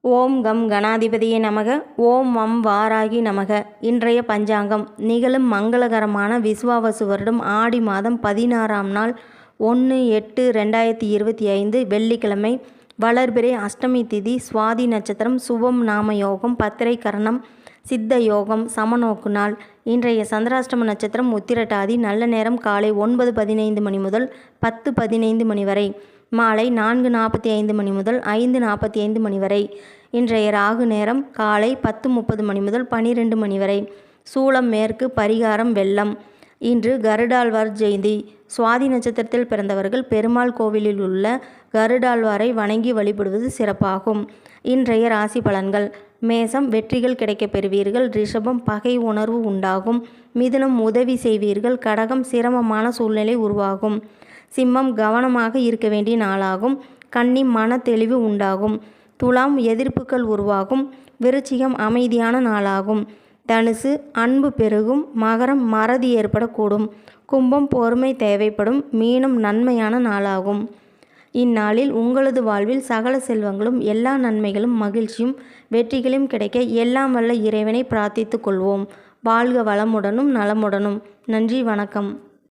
ஓம் come கணாதிபதியே நமக. ஓம் வம் வாராகி நமக. இன்றைய பஞ்சாங்கம். நிகழும் மங்களகரமான விஸ்வாவசு வருடம் ஆடி மாதம் பதினாறாம் நாள் ஒன்று எட்டு ரெண்டாயிரத்தி இருபத்தி ஐந்து வெள்ளிக்கிழமை. வளர்பிறை அஷ்டமி திதி சுவாதி நட்சத்திரம் சுபம் நாம யோகம் பத்திரை கரணம் சித்த யோகம் சமநோக்கு நாள். இன்றைய சந்திராஷ்டம நட்சத்திரம் உத்திரட்டாதி. நல்ல நேரம் காலை ஒன்பது பதினைந்து மணி முதல் பத்து பதினைந்து மணி வரை. மாலை நான்கு நாற்பத்தி ஐந்து மணி முதல் ஐந்து நாற்பத்தி ஐந்து மணி வரை. இன்றைய ராகு நேரம் காலை பத்து முப்பது மணி முதல் பனிரெண்டு மணி வரை. சூளம் மேற்கு பரிகாரம் வெள்ளம். இன்று கருடாழ்வார் ஜெயந்தி. சுவாதி நட்சத்திரத்தில் பிறந்தவர்கள் பெருமாள் கோவிலில் உள்ள கருடாழ்வாரை வணங்கி வழிபடுவது சிறப்பாகும். இன்றைய ராசி பலன்கள். மேசம் வெற்றிகள் கிடைக்கப் பெறுவீர்கள். ரிஷபம் பகை உணர்வு உண்டாகும். மிதுனம் உதவி செய்வீர்கள். கடகம் சிரமமான சூழ்நிலை உருவாகும். சிம்மம் கவனமாக இருக்க வேண்டிய நாளாகும். கன்னி மன தெளிவு உண்டாகும். துலாம் எதிர்ப்புகள் உருவாகும். விருச்சிகம் அமைதியான நாளாகும். தனுசு அன்பு பெருகும். மகரம் மறதி ஏற்படக்கூடும். கும்பம் பொறுமை தேவைப்படும். மீனம் நன்மையான நாளாகும். இந்நாளில் உங்களது வாழ்வில் சகல செல்வங்களும் எல்லா நன்மைகளும் மகிழ்ச்சியும் வெற்றிகளும் கிடைக்க எல்லாம் வல்ல இறைவனை பிரார்த்தித்துக் கொள்வோம். வாழ்க வளமுடனும் நலமுடனும். நன்றி வணக்கம்.